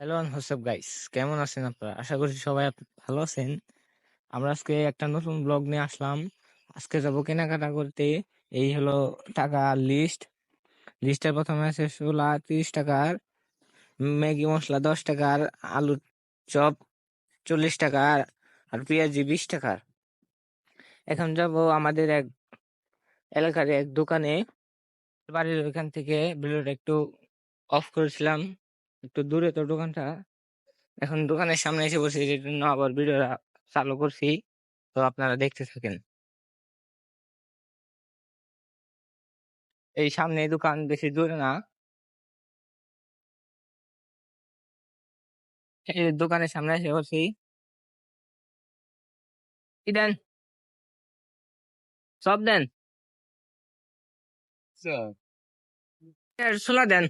Hello WhatsApp guys কেমন আছেন আপনারা? আশা করি সবাই ভালো আছেন। আমরা আজকে একটা নতুন ব্লগ নিয়ে আসলাম। আজকে যাব কেনাকাটা করতে। এই হলো টাকা লিস্ট লিস্টের প্রথমে আছে ছোলা তিরিশ টাকার, ম্যাগি মশলা দশ টাকার আলু চপ চল্লিশ টাকার, আর পেঁয়াজি বিশ টাকার। এখন যাব আমাদের এক এলাকার এক দোকানে। বাড়ির ওইখান থেকে ভিডিওটা একটু অফ করেছিলাম। একটু দূরে তো দোকানটা। এখন দোকানের সামনে এসে বসে এই জন্য আবার ভিডিওটা চালু করছি। তো আপনারা দেখতে থাকেন। এই সামনে দোকান বেশি দূরে না। এই দোকানের সামনে এসে বসি। কি দেন? সব দেন? ছোলা দেন।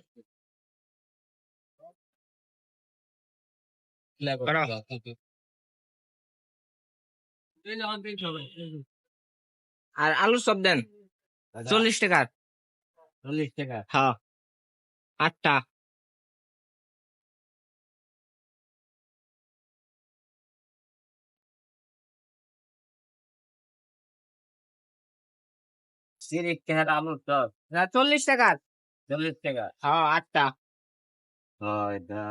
আর আলু সব দেন। চল্লিশ টাকার চল্লিশ টাকা। হ্যাঁ আটটা। আলুর চপ চল্লিশ টাকার চল্লিশ টাকা। হ্যাঁ আটটা। হয় দা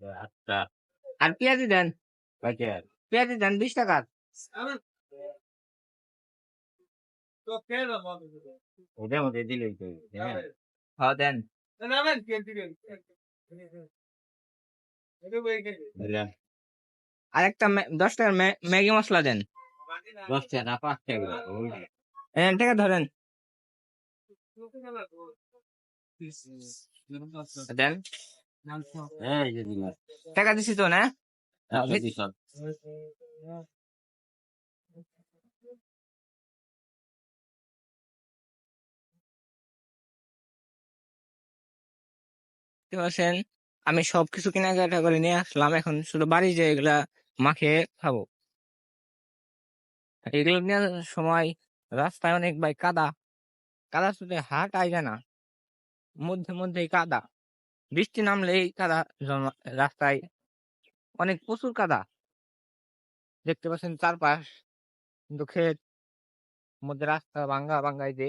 আটটা আর পেঁয়াজি দেন। প্যাকেট পেঁয়াজি দেন বিশ টাকার ওটার মধ্যে দিলেই তো হ্যাঁ দেন। আর একটা দশ টাকার ম্যাগি মশলা দেন। দশ টাকা পাঁচ টাকা। থেকে ধরেন। দেন। টাকা দিছি তো না। দেখতে পাচ্ছেন আমি সবকিছু কেনাকাটা করে নিয়ে আসলাম। এখন শুধু বাড়ি যে এগুলা মাখে খাব। এগুলো নেওয়ার সময় রাস্তায় অনেক ভাই কাদা। কাদা শুধু হাট আইবে না মধ্যে মধ্যেই কাদা। বৃষ্টি নামলেই কাদা রাস্তায় অনেক প্রচুর কাদা। দেখতে পাচ্ছেন চারপাশ কিন্তু ক্ষেত মধ্যে রাস্তা ভাঙ্গা ভাঙ্গাই যে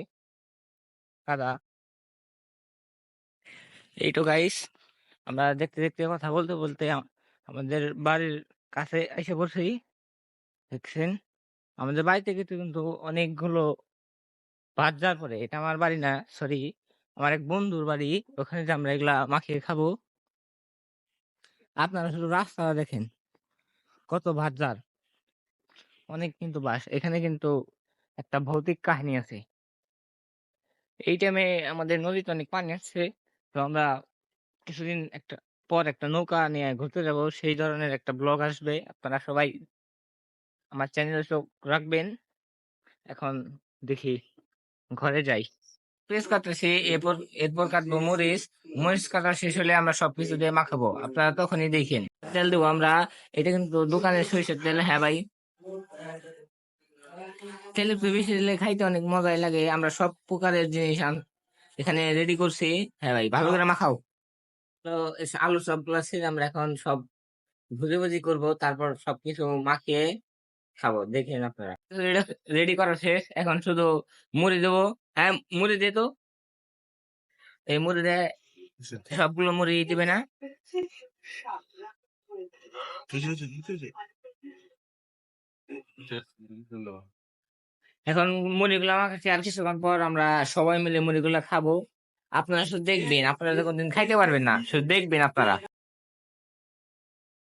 কাদা। এই তো গাইস আমরা দেখতে দেখতে কথা বলতে বলতে আমাদের বাড়ির কাছে এসে পড়ছি। দেখছেন? আমাদের বাড়ি থেকে কিন্তু অনেকগুলো বাজার পরে এটা আমার বাড়ি না সরি আমার এক বন্ধুর বাড়ি। ওখানে যে আমরা এগুলা মাখিয়ে খাব। আপনারা শুধু রাস্তাটা দেখেন। কত বাজার। অনেক কিন্তু বাস। এখানে কিন্তু একটা ভৌতিক কাহিনী আছে। এই টাইমে আমাদের নদীতে অনেক পানি আসছে। তো আমরা কিছুদিন একটা, পর একটা নৌকা নিয়ে ঘুরতে যাব। সেই ধরনের একটা ব্লগ আসবে। আপনারা সবাই আমার চ্যানেলে চোখ রাখবেন। এখন দেখি, ঘরে যাই। পেঁয়াজ কাটতেছি এরপর এরপর কাটবো মরিচ। মরিচ কাটা শেষ হলে আমরা সবকিছু দিয়ে মাখাবো আপনারা তখনই দেখেন। তেল দেবো আমরা। এটা কিন্তু দোকানের সরিষার তেল হ্যাঁ ভাই। তেল একটু বেশি দিলে খাইতে অনেক মজাই লাগে। আমরা সব প্রকারের জিনিস এখানে রেডি করছি। হ্যাঁ ভাই, ভালো করে মাখাও। তো আলু সব আছে আমরা এখন সব ভুজি ভুজি করব। তারপর সবকিছু মাখিয়ে খাব। দেখেন আপনারা। রেডি করা শেষ। এখন শুধু মুড়ি দেবো। হ্যাঁ মুড়ি দে তো। এই মুড়ি দে। সবগুলো মুড়ি দিবে না। এখন মুড়িগুলো মাখাচ্ছি আর কিছুক্ষণ পর আমরা সবাই মিলে মুড়িগুলো খাব। আপনারা শুধু দেখবেন। আপনারা তো কোনদিন খাইতে পারবেন না। শুধু দেখবেন আপনারা।